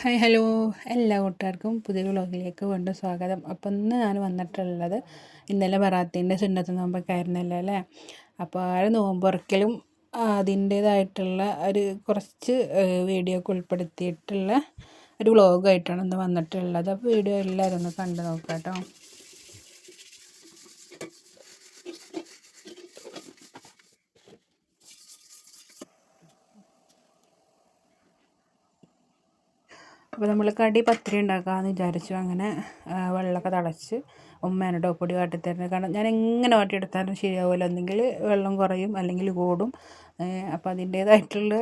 Hi hello. എല്ലാ കൂട്ടുകാർക്കും പുതിയ വ്ളോഗിലേക്ക് വീണ്ടും സ്വാഗതം. അപ്പം ഇന്ന് ഞാൻ വന്നിട്ടുള്ളത് ഇന്നലെ ബറാത്തിന്റെ സുന്നത്ത് നോമ്പൊക്കെയായിരുന്നല്ലോ അല്ലേ? അപ്പോൾ ആ നോമ്പുറക്കലും അതിന്റേതായിട്ടുള്ള ഒരു കുറച്ച് വീഡിയോ ഒക്കെ ഉൾപ്പെടുത്തിയിട്ടുള്ള ഒരു വ്ളോഗായിട്ടാണ് ഇന്ന് വന്നിട്ടുള്ളത്. അപ്പോൾ വീഡിയോ എല്ലാവരും ഒന്ന് കണ്ടു നോക്കാം കേട്ടോ അപ്പോൾ നമ്മൾ കടി പത്തിരി ഉണ്ടാക്കാമെന്ന് വിചാരിച്ചു. അങ്ങനെ വെള്ളമൊക്കെ തിളച്ച് ഉമ്മേനെ പൊടി കാട്ടിത്തരുന്നത് കാരണം ഞാൻ എങ്ങനെ വാട്ടിയെടുത്താലും ശരിയാവില്ല ഒന്നെങ്കിൽ വെള്ളം കുറയും അല്ലെങ്കിൽ കൂടും. അപ്പോൾ അതിന്റേതായിട്ടുള്ള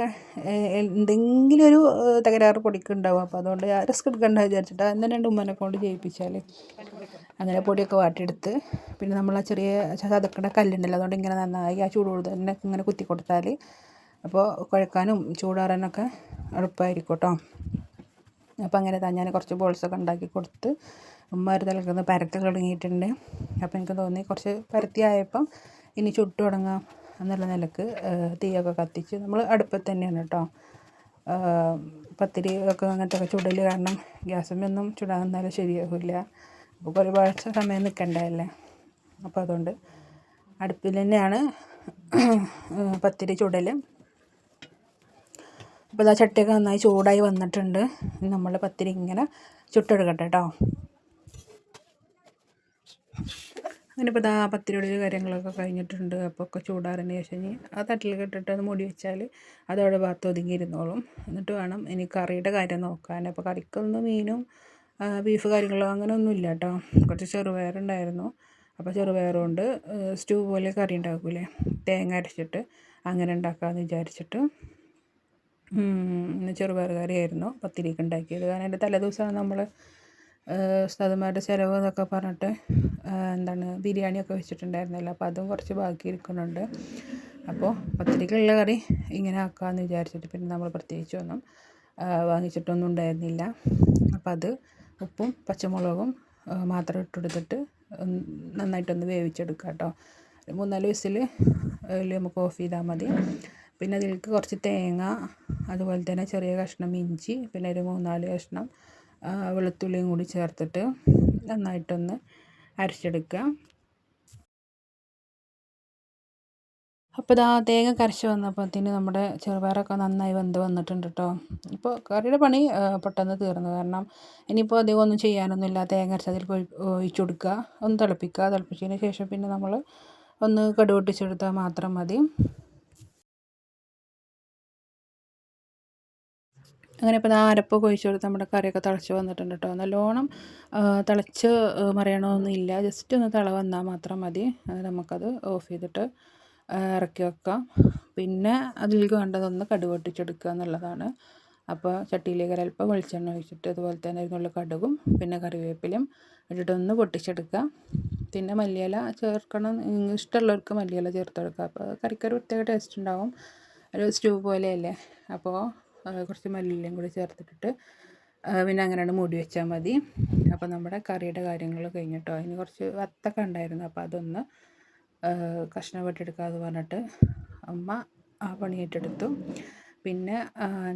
എന്തെങ്കിലും ഒരു തകരാറ് പൊടിക്ക് ഉണ്ടാവും. അപ്പോൾ അതുകൊണ്ട് റിസ്ക് എടുക്കണ്ട വിചാരിച്ചിട്ട് അന്ന് രണ്ട് ഉമ്മനെ കൊണ്ട് ചെയ്യിപ്പിച്ചാൽ അങ്ങനെ പൊടിയൊക്കെ വാട്ടിയെടുത്ത് പിന്നെ നമ്മൾ ആ ചെറിയ ചതക്കണ കല്ലുണ്ടല്ലോ അതുകൊണ്ട് ഇങ്ങനെ നന്നായി ആ ചൂട് തന്നെ ഇങ്ങനെ കുത്തി കൊടുത്താൽ അപ്പോൾ കുഴക്കാനും ചൂടാറാനൊക്കെ എളുപ്പമായിരിക്കും കേട്ടോ. അപ്പോൾ അങ്ങനെ ഞാൻ കുറച്ച് ബോൾസൊക്കെ ഉണ്ടാക്കി കൊടുത്ത് ഉമ്മ ഒരു തലക്കൊന്ന് പരത്തി തുടങ്ങിയിട്ടുണ്ട്. അപ്പോൾ എനിക്ക് തോന്നി കുറച്ച് പരത്തിയായപ്പം ഇനി ചുട്ടു തുടങ്ങാം എന്നുള്ള നിലയ്ക്ക് തീയൊക്കെ കത്തിച്ച് നമ്മൾ അടുപ്പത്ത് തന്നെയാണ് കേട്ടോ. പത്തിരി ഒക്കെ അങ്ങനത്തെ ചുടൽ കാരണം ഗ്യാസുമൊന്നും ഒന്നും നിന്നാലും ശരിയാവില്ല. അപ്പോൾ ഒരുപാട് സമയം നിൽക്കണ്ടല്ലേ അപ്പോൾ അതുകൊണ്ട് അടുപ്പിൽ തന്നെയാണ് പത്തിരി ചുടൽ അപ്പോൾ ഇതാ ചട്ടിയൊക്കെ നന്നായി ചൂടായി വന്നിട്ടുണ്ട്. നമ്മൾ പത്തിരി ഇങ്ങനെ ചുട്ടെടുക്കട്ടെ കേട്ടോ. അങ്ങനെ ഇപ്പോൾ ഇതാ പത്തിരിയുടെ കാര്യങ്ങളൊക്കെ കഴിഞ്ഞിട്ടുണ്ട്. അപ്പോൾ ഒക്കെ ചൂടാറിന് ശേഷം ആ തട്ടിൽ കെട്ടിട്ട് അത് മൂടി വെച്ചാൽ അതവിടെ ഭാഗത്ത് ഒതുങ്ങിയിരുന്നോളും. എന്നിട്ട് വേണം ഇനി കറിയുടെ കാര്യം നോക്കാൻ. അപ്പോൾ കറിക്കൊന്നും മീനും ബീഫ് കാര്യങ്ങളോ അങ്ങനെ ഒന്നും ഇല്ല കേട്ടോ. കുറച്ച് ചെറുപയറുണ്ടായിരുന്നു അപ്പോൾ ചെറുപയറുകൊണ്ട് സ്റ്റൂ പോലെ കറി ഉണ്ടാക്കൂലേ? തേങ്ങ അരച്ചിട്ട് അങ്ങനെ ഉണ്ടാക്കാമെന്ന് വിചാരിച്ചിട്ട് ചെറുപയർ കറിയായിരുന്നു പത്തിരിക്ക് ഉണ്ടാക്കിയത്. കാരണം എന്റെ തലേദിവസമാണ് നമ്മൾ സ്ഥലമാരുടെ ചിലവ് എന്നൊക്കെ പറഞ്ഞിട്ട് എന്താണ് ബിരിയാണിയൊക്കെ വെച്ചിട്ടുണ്ടായിരുന്നല്ലോ. അപ്പോൾ അതും കുറച്ച് ബാക്കി ഇരിക്കുന്നുണ്ട്. അപ്പോൾ പത്തിരിക്കുള്ള കറി ഇങ്ങനെ ആക്കാമെന്ന് വിചാരിച്ചിട്ട് പിന്നെ നമ്മൾ പ്രത്യേകിച്ചൊന്നും വാങ്ങിച്ചിട്ടൊന്നും ഉണ്ടായിരുന്നില്ല. അപ്പോൾ അത് ഉപ്പും പച്ചമുളകും മാത്രം ഇട്ടെടുത്തിട്ട് നന്നായിട്ടൊന്ന് വേവിച്ചെടുക്കുക കേട്ടോ. മൂന്നാൽ വിസിൽ നമുക്ക് ഓഫ് ചെയ്താൽ മതി. പിന്നെ അതിലേക്ക് കുറച്ച് തേങ്ങ അതുപോലെ തന്നെ ചെറിയ കഷ്ണം ഇഞ്ചി പിന്നെ ഒരു മൂന്നാൽ കഷ്ണം വെളുത്തുള്ളിയും കൂടി ചേർത്തിട്ട് നന്നായിട്ടൊന്ന് അരച്ചെടുക്കുക. അപ്പോൾ ഇതാ തേങ്ങ കരച്ച് വന്നപ്പോഴത്തേന് നമ്മുടെ ചെറുപയറൊക്കെ നന്നായി വെന്ത് വന്നിട്ടുണ്ട് കേട്ടോ ഇപ്പോൾ കറിയുടെ പണി പെട്ടെന്ന് തീർന്നു. കാരണം ഇനിയിപ്പോൾ അധികം ഒന്നും ചെയ്യാനൊന്നുമില്ല. തേങ്ങ അരച്ച് അതിൽ ഒഴിച്ചു കൊടുക്കുക. ഒന്ന് തിളപ്പിക്കുക. തിളപ്പിച്ചതിന് ശേഷം പിന്നെ നമ്മൾ ഒന്ന് കടുക് പൊട്ടിച്ചെടുത്താൽ മാത്രം മതി. അങ്ങനെ ഇപ്പോൾ അരപ്പൊക്കെ ഒഴിച്ച് കൊടുത്ത് നമ്മുടെ കറിയൊക്കെ തിളച്ച് വന്നിട്ടുണ്ട് കേട്ടോ. നല്ലോണം തിളച്ച് മറിയണമെന്നില്ല ജസ്റ്റ് ഒന്ന് തിള വന്നാൽ മാത്രം മതി. നമുക്കത് ഓഫ് ചെയ്തിട്ട് ഇറക്കി വെക്കാം. പിന്നെ അതിലേക്ക് വേണ്ടതൊന്ന് കടുക് എന്നുള്ളതാണ്. അപ്പോൾ ചട്ടിയിലേക്ക് ഒരൽപ്പം വെളിച്ചെണ്ണ ഒഴിച്ചിട്ട് അതുപോലെ തന്നെ അതിനുള്ള കടുകും പിന്നെ കറിവേപ്പിലും ഇട്ടിട്ടൊന്ന് പൊട്ടിച്ചെടുക്കുക. പിന്നെ മല്ലിയില ചേർക്കണം. ഇഷ്ടമുള്ളവർക്ക് മല്ലിയില ചേർത്തെടുക്കുക അപ്പോൾ കറിക്കൊരു പ്രത്യേക ടേസ്റ്റ് ഉണ്ടാകും ഒരു സ്റ്റൂ പോലെയല്ലേ? അപ്പോൾ കുറച്ച് മല്ലിയിലയും കൂടി ചേർത്തിട്ടിട്ട് പിന്നെ അങ്ങനെയാണ് മൂടി വെച്ചാൽ മതി. അപ്പോൾ നമ്മുടെ കറിയുടെ കാര്യങ്ങൾ കഴിഞ്ഞിട്ടോ? അതിന് കുറച്ച് വത്തൊക്കെ ഉണ്ടായിരുന്നു. അപ്പോൾ അതൊന്ന് കഷ്ണം വെട്ടിയെടുക്കാമെന്ന് പറഞ്ഞിട്ട് അമ്മ ആ പണി ഏറ്റെടുത്തു പിന്നെ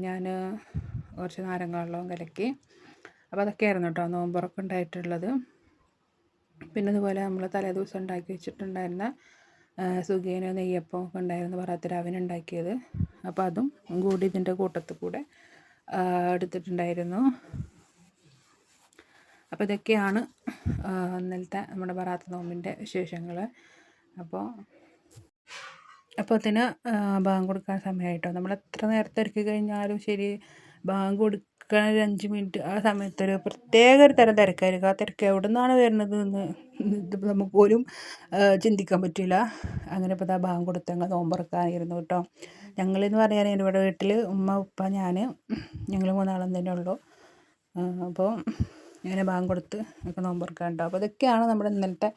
ഞാൻ കുറച്ച് നാരങ്ങ വെള്ളവും കലക്കി അപ്പോൾ അതൊക്കെ ആയിരുന്നു കേട്ടോ നോമ്പുറക്കം ഉണ്ടായിട്ടുള്ളത്. പിന്നെ അതുപോലെ നമ്മൾ തലേദിവസം ഉണ്ടാക്കി വെച്ചിട്ടുണ്ടായിരുന്ന സുഖീനോ നെയ്യപ്പം ഒക്കെ ഉണ്ടായിരുന്നു. പറത്തിരാവിന് ഉണ്ടാക്കിയത്. അപ്പോൾ അതും കൂടി ഇതിന്റെ കൂട്ടത്തിൽ കൂടെ എടുത്തിട്ടുണ്ടായിരുന്നു. അപ്പോൾ ഇതൊക്കെയാണ് ഇന്നലത്തെ നമ്മുടെ ബറാത്ത് നോമ്പിന്റെ വിശേഷങ്ങൾ അപ്പോൾ അപ്പോൾ അതിന് ബാങ്ക് കൊടുക്കാൻ സമയമായിട്ടോ? നമ്മൾ എത്ര നേരത്തെ ഒരുക്കി കഴിഞ്ഞാലും ശരി ബാങ്ക് കൊടുക്കാൻ ഒരു അഞ്ച് മിനിറ്റ് ആ സമയത്തൊരു പ്രത്യേക ഒരു തരം തിരക്കായിരിക്കും. ആ തിരക്ക് എവിടെ നിന്നാണ് വരുന്നത് എന്ന് നമുക്ക് പോലും ചിന്തിക്കാൻ പറ്റില്ല. അങ്ങനെ ഇപ്പോൾ ആ ഭാഗം കൊടുത്ത് ഞങ്ങൾ നോമ്പുറക്കാനായിരുന്നു കേട്ടോ. ഞങ്ങളെന്ന് പറയാൻ ഇവിടെ വീട്ടിൽ ഉമ്മ ഉപ്പ ഞാൻ ഞങ്ങൾ മൂന്നാളും തന്നെ ഉള്ളൂ. അപ്പോൾ ഇങ്ങനെ ഭാഗം കൊടുത്ത് ഒക്കെ നോമ്പുറക്കാൻ ഉണ്ടോ അപ്പോൾ ഇതൊക്കെയാണ് നമ്മുടെ ഇന്നലത്തെ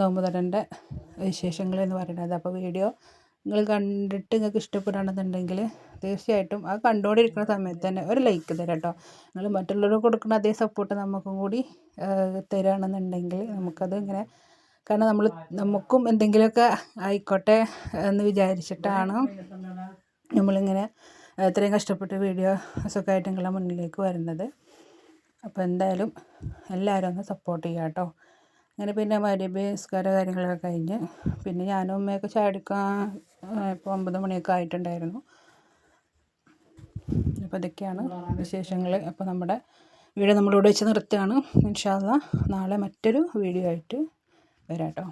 നോമ്പ് തരേണ്ട വിശേഷങ്ങൾ എന്ന് പറയുന്നത്. അപ്പോൾ വീഡിയോ നിങ്ങൾ കണ്ടിട്ട് നിങ്ങൾക്ക് ഇഷ്ടപ്പെടുകയാണെന്നുണ്ടെങ്കിൽ തീർച്ചയായിട്ടും അത് കണ്ടുകൊണ്ടിരിക്കുന്ന സമയത്ത് തന്നെ ഒരു ലൈക്ക് തരാം കേട്ടോ. നിങ്ങൾ മറ്റുള്ളവർക്ക് കൊടുക്കുന്ന അതേ സപ്പോർട്ട് നമുക്കും കൂടി തരികയാണെന്നുണ്ടെങ്കിൽ നമുക്കത് ഇങ്ങനെ കാരണം നമ്മൾ നമുക്കും എന്തെങ്കിലുമൊക്കെ ആയിക്കോട്ടെ എന്ന് വിചാരിച്ചിട്ടാണ് നമ്മളിങ്ങനെ ഇത്രയും കഷ്ടപ്പെട്ട് വീഡിയോസൊക്കെ ആയിട്ട് നിങ്ങളുടെ മുന്നിലേക്ക് വരുന്നത്. അപ്പോൾ എന്തായാലും എല്ലാവരും ഒന്ന് സപ്പോർട്ട് ചെയ്യുക കേട്ടോ. അങ്ങനെ പിന്നെ മരുബി നിസ്കാര കാര്യങ്ങളൊക്കെ കഴിഞ്ഞ് പിന്നെ ഞാനും ഉമ്മയൊക്കെ ചാടിക്കാൻ ഇപ്പോൾ ഒമ്പത് മണിയൊക്കെ ആയിട്ടുണ്ടായിരുന്നു. അപ്പോൾ ഇതൊക്കെയാണ് വിശേഷങ്ങൾ അപ്പോൾ നമ്മുടെ വീഡിയോ നമ്മളിവിടെ വെച്ച് നിർത്തുകയാണ്. ഇൻഷാല്ല നാളെ മറ്റൊരു വീഡിയോ ആയിട്ട് വരാം കേട്ടോ